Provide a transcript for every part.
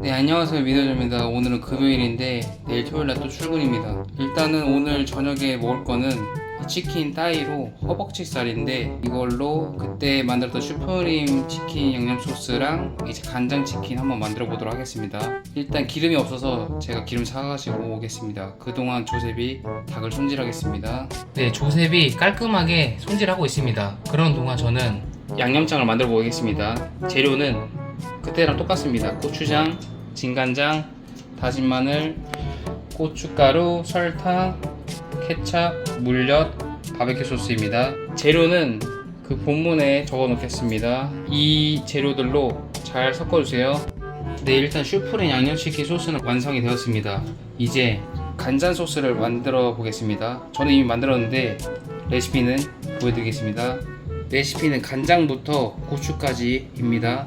네 안녕하세요. 미더즈입니다. 오늘은 금요일인데 내일 토요일날 또 출근입니다. 일단은 오늘 저녁에 먹을 거는 치킨 따위로 허벅지살인데 이걸로 그때 만들었던 슈프림 치킨 양념 소스랑 이제 간장 치킨 한번 만들어 보도록 하겠습니다. 일단 기름이 없어서 제가 기름 사가지고 오겠습니다. 그동안 조셉이 닭을 손질하겠습니다. 네 조셉이 깔끔하게 손질하고 있습니다. 그런 동안 저는 양념장을 만들어 보겠습니다. 재료는 그때랑 똑같습니다. 고추장, 진간장, 다진 마늘, 고춧가루, 설탕, 케찹, 물엿, 바베큐 소스입니다. 재료는 그 본문에 적어 놓겠습니다. 이 재료들로 잘 섞어주세요. 네, 일단 슈프림 양념치킨 소스는 완성이 되었습니다. 이제 간장 소스를 만들어 보겠습니다. 저는 이미 만들었는데 레시피는 보여드리겠습니다. 레시피는 간장부터 고추까지입니다.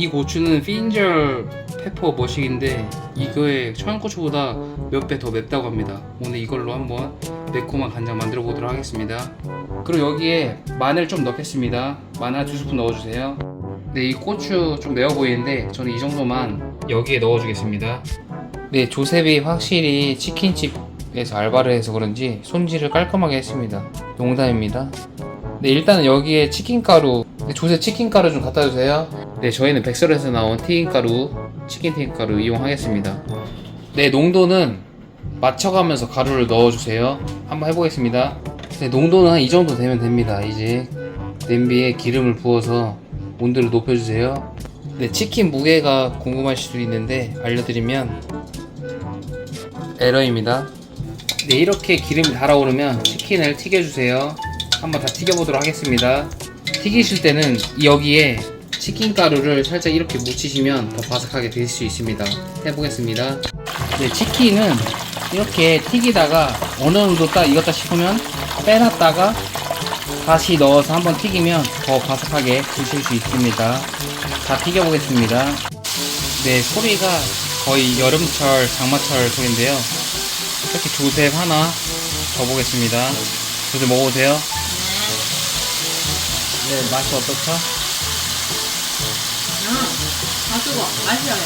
이 고추는 핀절 페퍼 머식인데 이거의 청양고추보다 몇 배 더 맵다고 합니다. 오늘 이걸로 한번 매콤한 간장 만들어 보도록 하겠습니다. 그리고 여기에 마늘 좀 넣겠습니다. 마늘 두 스푼 넣어주세요. 네, 이 고추 좀 매워 보이는데 저는 이 정도만 여기에 넣어주겠습니다. 네, 조셉이 확실히 치킨집에서 알바를 해서 그런지 손질을 깔끔하게 했습니다. 농담입니다. 네, 일단은 여기에 치킨가루, 네, 조셉 치킨가루 좀 갖다 주세요. 네, 저희는 백설에서 나온 튀김가루, 치킨 튀김가루 이용하겠습니다. 네, 농도는 맞춰가면서 가루를 넣어주세요. 한번 해보겠습니다. 네, 농도는 한 이 정도 되면 됩니다. 이제 냄비에 기름을 부어서 온도를 높여주세요. 네, 치킨 무게가 궁금하실 수도 있는데 알려드리면 에러입니다. 네, 이렇게 기름이 달아오르면 치킨을 튀겨주세요. 한번 다 튀겨보도록 하겠습니다. 튀기실 때는 여기에 치킨 가루를 살짝 이렇게 묻히시면 더 바삭하게 될수 있습니다. 해보겠습니다. 네, 치킨은 이렇게 튀기다가 어느 정도 딱 익었다 싶으면 빼놨다가 다시 넣어서 한번 튀기면 더 바삭하게 드실 수 있습니다. 다 튀겨보겠습니다. 네, 소리가 거의 여름철, 장마철 소리인데요. 이렇게 조셉 하나 줘보겠습니다. 조셉 먹어보세요. 네, 맛이 어떻죠? 아, 뜨거. 맛있어요.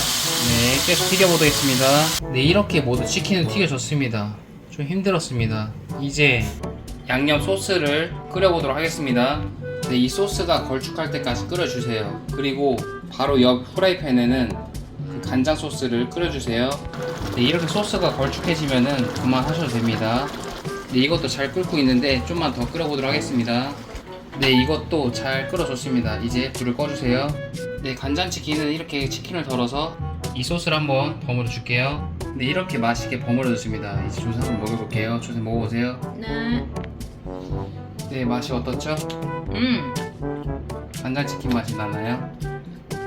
네, 계속 튀겨보도록했습니다. 네, 이렇게 모두 치킨을 튀겨줬습니다. 좀 힘들었습니다. 이제 양념 소스를 끓여보도록 하겠습니다. 네, 이 소스가 걸쭉할 때까지 끓여주세요. 그리고 바로 옆 프라이팬에는 그 간장 소스를 끓여주세요. 네, 이렇게 소스가 걸쭉해지면은 그만하셔도 됩니다. 네, 이것도 잘 끓고 있는데 좀만 더 끓여보도록 하겠습니다. 네, 이것도 잘 끓어줬습니다. 이제 불을 꺼주세요. 네, 간장치킨은 이렇게 치킨을 덜어서 이 소스를 한번 버무려 줄게요. 네, 이렇게 맛있게 버무려 줬습니다. 이제 조사 한번 먹여볼게요. 조사 먹어보세요. 네. 네, 맛이 어떻죠? 음, 간장치킨 맛이 나나요?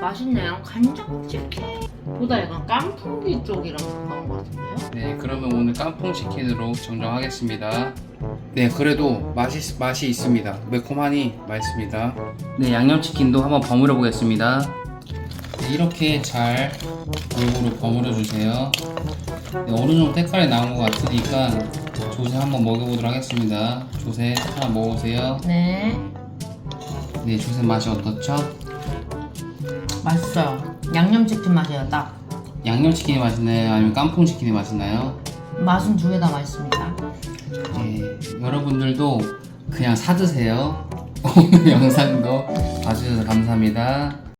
맛있네요. 간장치킨보다 약간 깐풍기 쪽이랑 가까운 것 같은데요? 네, 그러면 오늘 깐풍치킨으로 정정하겠습니다. 네, 그래도 맛이, 맛이 있습니다. 매콤하니 맛있습니다. 네, 양념치킨도 한번 버무려 보겠습니다. 네, 이렇게 잘 골고루 버무려 주세요. 네, 어느 정도 색깔이 나온 것 같으니까 조세 한번 먹여보도록 하겠습니다. 조세 하나 먹어보세요. 네. 네, 조세 맛이 어떻죠? 맛있어요. 양념치킨 맛이에요, 딱. 양념치킨이 맛있나요? 아니면 깐풍치킨이 맛있나요? 맛은 두 개 다 맛있습니다. 네, 여러분들도 그냥 사드세요. 오늘 영상도 봐주셔서 감사합니다.